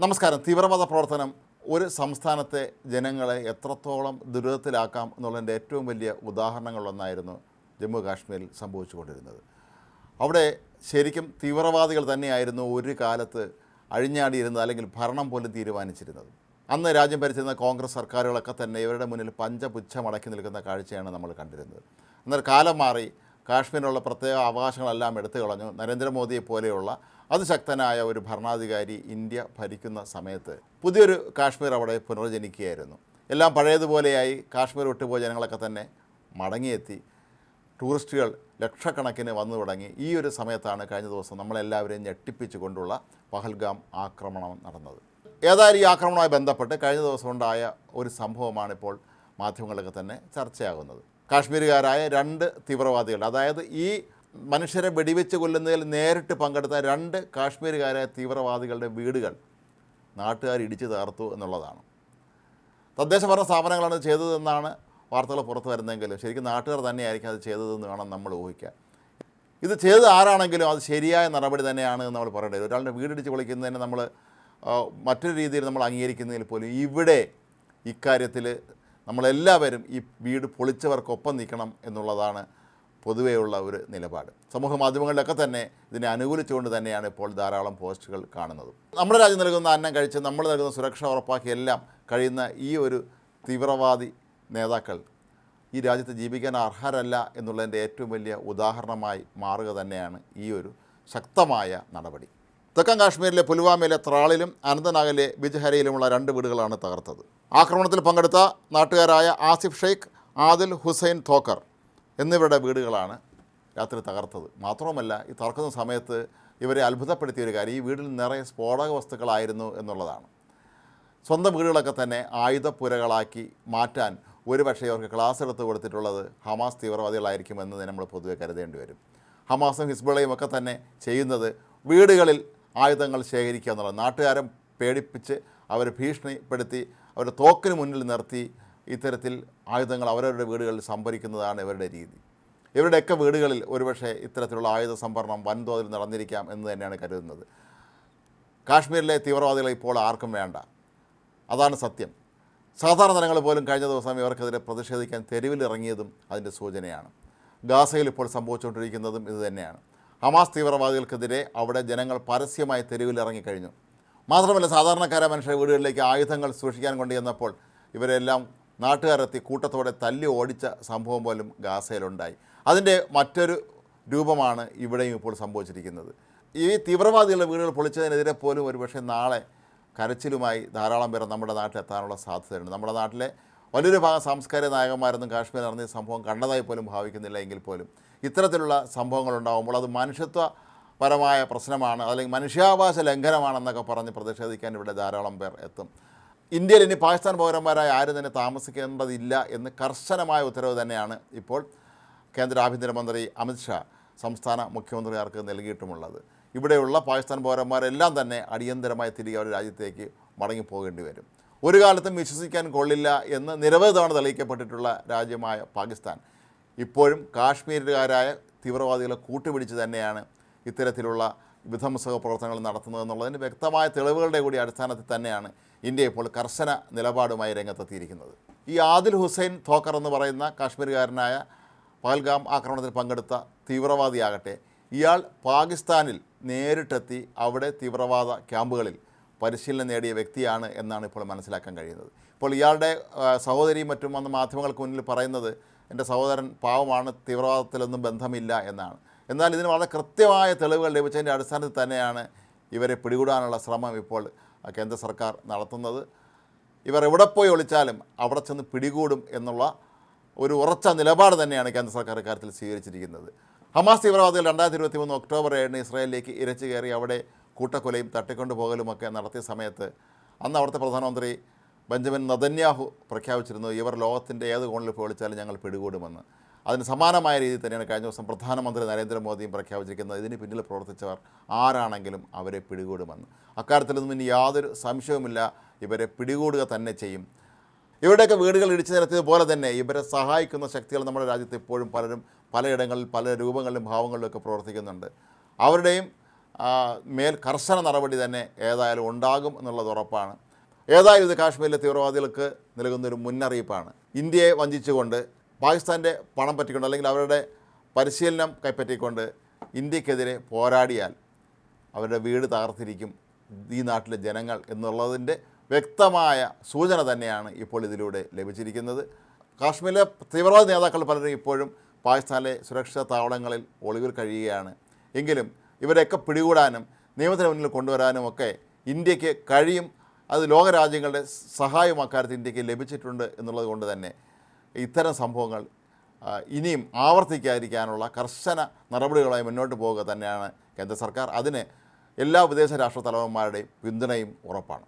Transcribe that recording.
നമസ്കാരം. തീവ്രവാദ പ്രവർത്തനം ഒരു സംസ്ഥാനത്തെ ജനങ്ങളെ എത്രത്തോളം ദുരിതത്തിലാക്കാം എന്നുള്ളതിന്റെ ഏറ്റവും വലിയ ഉദാഹരണങ്ങളൊന്നായിരുന്നു ജമ്മു കാശ്മീരിൽ സംഭവിച്ചുകൊണ്ടിരുന്നത്. അവിടെ ശരിക്കും തീവ്രവാദികൾ തന്നെയായിരുന്നു ഒരു കാലത്ത് അഴിഞ്ഞാടിയിരുന്നത് അല്ലെങ്കിൽ ഭരണം പോലും തീരുമാനിച്ചിരുന്നത്. അന്ന് രാജ്യം ഭരിച്ചിരുന്ന കോൺഗ്രസ് സർക്കാരുകളൊക്കെ തന്നെ ഇവരുടെ മുന്നിൽ പഞ്ചപുച്ഛമടക്കി നിൽക്കുന്ന കാഴ്ചയാണ് നമ്മൾ കണ്ടിരുന്നത്. എന്നാൽ കാലം മാറി കാശ്മീരിലുള്ള പ്രത്യേക അവകാശങ്ങളെല്ലാം എടുത്തു കളഞ്ഞു. നരേന്ദ്രമോദിയെ പോലെയുള്ള അതിശക്തനായ ഒരു ഭരണാധികാരി ഇന്ത്യ ഭരിക്കുന്ന സമയത്ത് പുതിയൊരു കാശ്മീർ അവിടെ പുനർജനിക്കുകയായിരുന്നു. എല്ലാം പഴയതുപോലെയായി കാശ്മീർ വിട്ടുപോയ ജനങ്ങളൊക്കെ തന്നെ മടങ്ങിയെത്തി. ടൂറിസ്റ്റുകൾ ലക്ഷക്കണക്കിന് വന്നു തുടങ്ങി. ഈ ഒരു സമയത്താണ് കഴിഞ്ഞ ദിവസം നമ്മളെല്ലാവരെയും ഞെട്ടിപ്പിച്ചു കൊണ്ടുള്ള പഹൽഗാം ആക്രമണം നടന്നത്. ഏതായാലും ഈ ആക്രമണവുമായി ബന്ധപ്പെട്ട് കഴിഞ്ഞ ദിവസം ഉണ്ടായ ഒരു സംഭവമാണ് ഇപ്പോൾ മാധ്യമങ്ങളിലൊക്കെ തന്നെ ചർച്ചയാകുന്നത്. കാശ്മീരുകാരായ രണ്ട് തീവ്രവാദികൾ അതായത് ഈ മനുഷ്യരെ വെടിവെച്ച് കൊല്ലുന്നതിൽ നേരിട്ട് പങ്കെടുത്ത രണ്ട് കാശ്മീരുകാരായ തീവ്രവാദികളുടെ വീടുകൾ നാട്ടുകാർ ഇടിച്ചു തകർത്തു എന്നുള്ളതാണ്. തദ്ദേശ ഭരണ സ്ഥാപനങ്ങളാണ് ചെയ്തതെന്നാണ് വാർത്തകൾ പുറത്തു വരുന്നതെങ്കിലും ശരിക്കും നാട്ടുകാർ തന്നെയായിരിക്കും അത് ചെയ്തതെന്ന് വേണം നമ്മൾ ഊഹിക്കാൻ. ഇത് ചെയ്തത് ആരാണെങ്കിലും അത് ശരിയായ നടപടി തന്നെയാണ് എന്ന് നമ്മൾ പറയേണ്ടത് ഒരാളുടെ വീടിടിച്ച് പൊളിക്കുന്നതിന് നമ്മൾ മറ്റൊരു രീതിയിൽ നമ്മൾ അംഗീകരിക്കുന്നതിൽ പോലും ഇവിടെ ഇക്കാര്യത്തിൽ നമ്മളെല്ലാവരും ഈ വീട് പൊളിച്ചവർക്കൊപ്പം നിൽക്കണം എന്നുള്ളതാണ് പൊതുവെയുള്ള ഒരു നിലപാട്. സമൂഹ മാധ്യമങ്ങളിലൊക്കെ തന്നെ ഇതിനെ അനുകൂലിച്ചുകൊണ്ട് തന്നെയാണ് ഇപ്പോൾ ധാരാളം പോസ്റ്റുകൾ കാണുന്നത്. നമ്മുടെ രാജ്യം നൽകുന്ന അന്നം കഴിച്ച് നമ്മൾ നൽകുന്ന സുരക്ഷ ഉറപ്പാക്കി എല്ലാം കഴിയുന്ന ഈ ഒരു തീവ്രവാദി നേതാക്കൾ ഈ രാജ്യത്ത് ജീവിക്കാൻ അർഹരല്ല എന്നുള്ളതിന്റെ ഏറ്റവും വലിയ ഉദാഹരണമായി മാറുക തന്നെയാണ് ഈ ഒരു ശക്തമായ നടപടി. തെക്കൻ കാശ്മീരിലെ പുൽവാമയിലെ ത്രാളിലും അനന്തനാഗിലെ ബിജ്ഹരയിലുമുള്ള രണ്ട് വീടുകളാണ് തകർത്തത്. ആക്രമണത്തിൽ പങ്കെടുത്ത നാട്ടുകാരായ ആസിഫ് ഷെയ്ഖ് ആദിൽ ഹുസൈൻ തോക്കർ എന്നിവരുടെ വീടുകളാണ് രാത്രി തകർത്തത്. മാത്രവുമല്ല ഈ തകർക്കുന്ന സമയത്ത് ഇവരെ അത്ഭുതപ്പെടുത്തിയ ഒരു കാര്യം ഈ വീടിൽ നിറയെ സ്ഫോടക വസ്തുക്കളായിരുന്നു എന്നുള്ളതാണ്. സ്വന്തം വീടുകളൊക്കെ തന്നെ ആയുധപ്പുരകളാക്കി മാറ്റാൻ ഒരുപക്ഷെ അവർക്ക് ക്ലാസ് എടുത്ത് കൊടുത്തിട്ടുള്ളത് ഹമാസ് തീവ്രവാദികളായിരിക്കും തീവ്രവാദികളായിരിക്കുമെന്ന് നമ്മൾ പൊതുവെ കരുതേണ്ടി വരും. ഹമാസും ഹിസ്ബുളയും ഒക്കെ തന്നെ ചെയ്യുന്നത് വീടുകളിൽ ആയുധങ്ങൾ ശേഖരിക്കുക എന്നുള്ളത് നാട്ടുകാരെ പേടിപ്പിച്ച് അവരെ ഭീഷണിപ്പെടുത്തി അവരെ തോക്കിന് മുന്നിൽ നിർത്തി ഇത്തരത്തിൽ ആയുധങ്ങൾ അവരവരുടെ വീടുകളിൽ സംഭരിക്കുന്നതാണ് ഇവരുടെ രീതി. ഇവരുടെയൊക്കെ വീടുകളിൽ ഒരുപക്ഷെ ഇത്തരത്തിലുള്ള ആയുധ സംഭരണം വൻതോതിൽ നടന്നിരിക്കാം എന്ന് തന്നെയാണ് കരുതുന്നത്. കാശ്മീരിലെ തീവ്രവാദികളെ ഇപ്പോൾ ആർക്കും വേണ്ട. അതാണ് സത്യം. സാധാരണ ജനങ്ങൾ പോലും കഴിഞ്ഞ ദിവസം ഇവർക്കെതിരെ പ്രതിഷേധിക്കാൻ തെരുവിലിറങ്ങിയതും അതിന്റെ സൂചനയാണ്. ഗാസയിൽ ഇപ്പോൾ സംഭവിച്ചുകൊണ്ടിരിക്കുന്നതും ഇത് തന്നെയാണ്. ഹമാസ് തീവ്രവാദികൾക്കെതിരെ അവിടെ ജനങ്ങൾ പരസ്യമായി തെരുവിലിറങ്ങിക്കഴിഞ്ഞു മാത്രമല്ല സാധാരണക്കാരായ മനുഷ്യരുടെ വീടുകളിലേക്ക് ആയുധങ്ങൾ സൂക്ഷിക്കാൻ കൊണ്ടുചെന്നപ്പോൾ ഇവരെല്ലാം നാട്ടുകാരെത്തി കൂട്ടത്തോടെ തല്ലി ഓടിച്ച സംഭവം പോലും ഗാസയിലുണ്ടായി. അതിന്റെ മറ്റൊരു രൂപമാണ് ഇവിടെയും ഇപ്പോൾ സംഭവിച്ചിരിക്കുന്നത്. ഈ തീവ്രവാദികളുടെ വീടുകൾ പൊളിച്ചതിനെതിരെ പോലും ഒരുപക്ഷെ നാളെ കരച്ചിലുമായി ധാരാളം പേർ നമ്മുടെ നാട്ടിലെത്താനുള്ള സാധ്യതയുണ്ട്. നമ്മുടെ നാട്ടിലെ വലിയൊരു ഭാഗം സാംസ്കാരിക നായകന്മാരൊന്നും കാശ്മീർ നടന്ന സംഭവം കണ്ടതായി പോലും ഭാവിക്കുന്നില്ല എങ്കിൽ പോലും ഇത്തരത്തിലുള്ള സംഭവങ്ങൾ ഉണ്ടാകുമ്പോൾ അത് മനുഷ്യത്വപരമായ പ്രശ്നമാണ് അല്ലെങ്കിൽ മനുഷ്യാവകാശ ലംഘനമാണെന്നൊക്കെ പറഞ്ഞ് പ്രതിഷേധിക്കാൻ ഇവിടെ ധാരാളം പേർ എത്തും. ഇന്ത്യയിൽ ഇനി പാകിസ്ഥാൻ പൗരന്മാരായ ആരും തന്നെ താമസിക്കേണ്ടതില്ല എന്ന് കർശനമായ ഉത്തരവ് തന്നെയാണ് ഇപ്പോൾ കേന്ദ്ര ആഭ്യന്തരമന്ത്രി അമിത്ഷാ സംസ്ഥാന മുഖ്യമന്ത്രിമാർക്ക് നൽകിയിട്ടുമുള്ളത്. ഇവിടെയുള്ള പാകിസ്ഥാൻ പൗരന്മാരെല്ലാം തന്നെ അടിയന്തരമായി തിരികെ അവരുടെ രാജ്യത്തേക്ക് മടങ്ങിപ്പോകേണ്ടി വരും. ഒരു കാലത്തും വിശ്വസിക്കാൻ കൊള്ളില്ല എന്ന് നിരവധി തവണ തെളിയിക്കപ്പെട്ടിട്ടുള്ള രാജ്യമായ പാകിസ്ഥാൻ ഇപ്പോഴും കാശ്മീരുകാരായ തീവ്രവാദികളെ കൂട്ടുപിടിച്ച് തന്നെയാണ് ഇത്തരത്തിലുള്ള വിധ്വംസക പ്രവർത്തനങ്ങൾ നടത്തുന്നത് എന്നുള്ളതിന് വ്യക്തമായ തെളിവുകളുടെ കൂടി അടിസ്ഥാനത്തിൽ തന്നെയാണ് ഇന്ത്യ ഇപ്പോൾ കർശന നിലപാടുമായി രംഗത്തെത്തിയിരിക്കുന്നത്. ഈ ആദിൽ ഹുസൈൻ തോക്കർ എന്ന് പറയുന്ന കാശ്മീരുകാരനായ പഹൽഗാം ആക്രമണത്തിൽ പങ്കെടുത്ത തീവ്രവാദിയാകട്ടെ ഇയാൾ പാകിസ്ഥാനിൽ നേരിട്ടെത്തി അവിടെ തീവ്രവാദ ക്യാമ്പുകളിൽ പരിശീലനം നേടിയ വ്യക്തിയാണ് എന്നാണ് ഇപ്പോൾ മനസ്സിലാക്കാൻ കഴിയുന്നത്. ഇപ്പോൾ ഇയാളുടെ സഹോദരിയും മറ്റും വന്ന് മാധ്യമങ്ങൾക്ക് മുന്നിൽ പറയുന്നത് എന്റെ സഹോദരൻ പാവമാണ് തീവ്രവാദത്തിലൊന്നും ബന്ധമില്ല എന്നാണ്. എന്നാൽ ഇതിന് വളരെ കൃത്യമായ തെളിവുകൾ ലഭിച്ചതിന്റെ അടിസ്ഥാനത്തിൽ തന്നെയാണ് ഇവരെ പിടികൂടാനുള്ള ശ്രമം ഇപ്പോൾ കേന്ദ്ര സർക്കാർ നടത്തുന്നത്. ഇവർ എവിടെ പോയി ഒളിച്ചാലും അവിടെ ചെന്ന് പിടികൂടും എന്നുള്ള ഒരു ഉറച്ച നിലപാട് തന്നെയാണ് കേന്ദ്ര സർക്കാർ ഇക്കാര്യത്തിൽ സ്വീകരിച്ചിരിക്കുന്നത്. ഹമാസ് തീവ്രവാദികൾ രണ്ടായിരത്തി ഇരുപത്തി മൂന്ന് ഒക്ടോബർ ഏഴിന് ഇസ്രായേലിലേക്ക് ഇരച്ചു കയറി അവിടെ കൂട്ടക്കൊലയും തട്ടിക്കൊണ്ടുപോകലുമൊക്കെ നടത്തിയ സമയത്ത് അന്ന് അവിടുത്തെ പ്രധാനമന്ത്രി ബെഞ്ചമിൻ നദന്യാഹു പ്രഖ്യാപിച്ചിരുന്നു ഇവർ ലോകത്തിന്റെ ഏത് കോണിൽ പോയി ഒളിച്ചാലും ഞങ്ങൾ പിടികൂടുമെന്ന്. അതിന് സമാനമായ രീതിയിൽ തന്നെയാണ് കഴിഞ്ഞ ദിവസം പ്രധാനമന്ത്രി നരേന്ദ്രമോദിയും പ്രഖ്യാപിച്ചിരിക്കുന്നത്. ഇതിന് പിന്നിൽ പ്രവർത്തിച്ചവർ ആരാണെങ്കിലും അവരെ പിടികൂടുമെന്ന്. അക്കാര്യത്തിലൊന്നും ഇനി യാതൊരു സംശയവുമില്ല. ഇവരെ പിടികൂടുക തന്നെ ചെയ്യും. ഇവരുടെയൊക്കെ വീടുകൾ ഇടിച്ചു നിരത്തിയതുപോലെ തന്നെ ഇവരെ സഹായിക്കുന്ന ശക്തികൾ നമ്മുടെ രാജ്യത്ത് ഇപ്പോഴും പലരും പലയിടങ്ങളിൽ പല രൂപങ്ങളിലും ഭാവങ്ങളിലും ഒക്കെ പ്രവർത്തിക്കുന്നുണ്ട്. അവരുടെയും മേൽ കർശന നടപടി തന്നെ ഏതായാലും ഉണ്ടാകും എന്നുള്ളത് ഉറപ്പാണ്. ഏതായാലും ഇത് കാശ്മീരിലെ തീവ്രവാദികൾക്ക് നൽകുന്നൊരു മുന്നറിയിപ്പാണ്. ഇന്ത്യയെ വഞ്ചിച്ചുകൊണ്ട് പാകിസ്ഥാന്റെ പണം പറ്റിക്കൊണ്ട് അല്ലെങ്കിൽ അവരുടെ പരിശീലനം കൈപ്പറ്റിക്കൊണ്ട് ഇന്ത്യക്കെതിരെ പോരാടിയാൽ അവരുടെ വീട് തകർത്തിരിക്കും ഈ നാട്ടിലെ ജനങ്ങൾ എന്നുള്ളതിന്റെ വ്യക്തമായ സൂചന തന്നെയാണ് ഇപ്പോൾ ഇതിലൂടെ ലഭിച്ചിരിക്കുന്നത്. കാശ്മീരിലെ തീവ്രവാദ നേതാക്കൾ പലരും ഇപ്പോഴും പാകിസ്ഥാനിലെ സുരക്ഷാ താവളങ്ങളിൽ ഒളിവിൽ കഴിയുകയാണ്. എങ്കിലും ഇവരെയൊക്കെ പിടികൂടാനും നിയമത്തിന് മുന്നിൽ കൊണ്ടുവരാനും ഒക്കെ ഇന്ത്യയ്ക്ക് കഴിയും. അത് ലോകരാജ്യങ്ങളുടെ സഹായം അക്കാര്യത്തിൽ ഇന്ത്യയ്ക്ക് ലഭിച്ചിട്ടുണ്ട് എന്നുള്ളത് കൊണ്ട് തന്നെ ഇത്തരം സംഭവങ്ങൾ ഇനിയും ആവർത്തിക്കാതിരിക്കാനുള്ള കർശന നടപടികളായി മുന്നോട്ട് പോവുക തന്നെയാണ് കേന്ദ്ര സർക്കാർ. അതിന് എല്ലാ വിദേശ രാഷ്ട്ര തലവന്മാരുടെയും പിന്തുണയും ഉറപ്പാണ്.